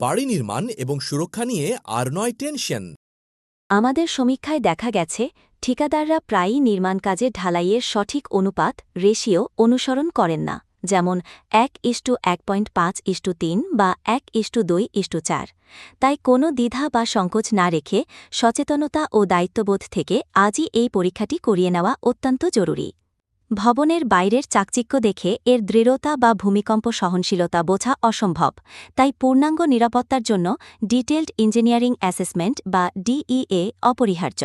বাড়ি নির্মাণ এবং সুরক্ষা নিয়ে আর নয় টেনশন। আমাদের সমীক্ষায় দেখা গেছে, ঠিকাদাররা প্রায়ই নির্মাণ কাজে ঢালাইয়ের সঠিক অনুপাত, রেশিও অনুসরণ করেন না, যেমন এক ইস্টু এক পয়েন্ট পাঁচ ইস্টু তিন বা এক ইস্টু দুই ইস্টু চার। তাই কোনো দ্বিধা বা সংকোচ না রেখে সচেতনতা ও দায়িত্ববোধ থেকে আজই এই পরীক্ষাটি করিয়ে নেওয়া অত্যন্ত জরুরি। ভবনের বাইরের চাকচিক্য দেখে এর দৃঢ়তা বা ভূমিকম্প সহনশীলতা বোঝা অসম্ভব, তাই পূর্ণাঙ্গ নিরাপত্তার জন্য ডিটেলড ইঞ্জিনিয়ারিং অ্যাসেসমেন্ট বা ডিইএ অপরিহার্য।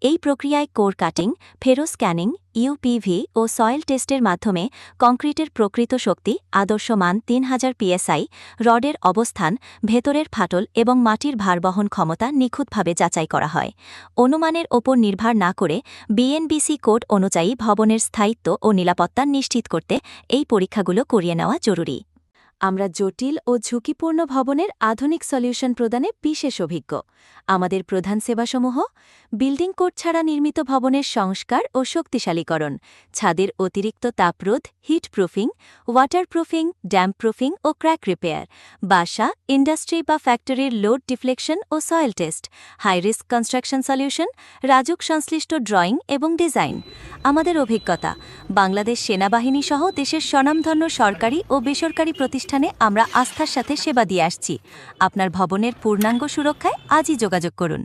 এই প্রক্রিয়ায় core cutting ferro scanning UPV ও সয়েল টেস্টের মাধ্যমে কংক্রিটের প্রকৃত শক্তি, আদর্শ মান তিন হাজার পিএসআই, রডের অবস্থান, ভেতরের ফাটল এবং মাটির ভারবহন ক্ষমতা নিখুঁতভাবে যাচাই করা হয়। অনুমানের ওপর নির্ভর না করে বিএনবিসি কোড অনুযায়ী ভবনের স্থায়িত্ব ও নিরাপত্তা নিশ্চিত করতে এই পরীক্ষাগুলো করিয়ে নেওয়া জরুরি। আমরা জটিল ও ঝুঁকিপূর্ণ ভবনের আধুনিক সলিউশন প্রদানে বিশেষ অভিজ্ঞ। আমাদের প্রধান সেবাসমূহ, বিল্ডিং কোড ছাড়া নির্মিত ভবনের সংস্কার ও শক্তিশালীকরণ, ছাদের অতিরিক্ত তাপরোধ, heat proofing, waterproofing, damp proofing ও ক্র্যাক রিপেয়ার, বাসা, ইন্ডাস্ট্রি বা ফ্যাক্টরির লোড ডিফ্লেকশন ও soil test high risk construction solution, Rajuk সংশ্লিষ্ট ড্রয়িং এবং ডিজাইন। আমাদের অভিজ্ঞতা। বাংলাদেশ সেনাবাহিনী সহ দেশের স্বনামধন্য সরকারি ও বেসরকারি প্রতিষ্ঠানে আমরা আস্থার সাথে সেবা দিয়ে আসছি। আপনার ভবনের পূর্ণাঙ্গ সুরক্ষায় আজই যোগাযোগ করুন।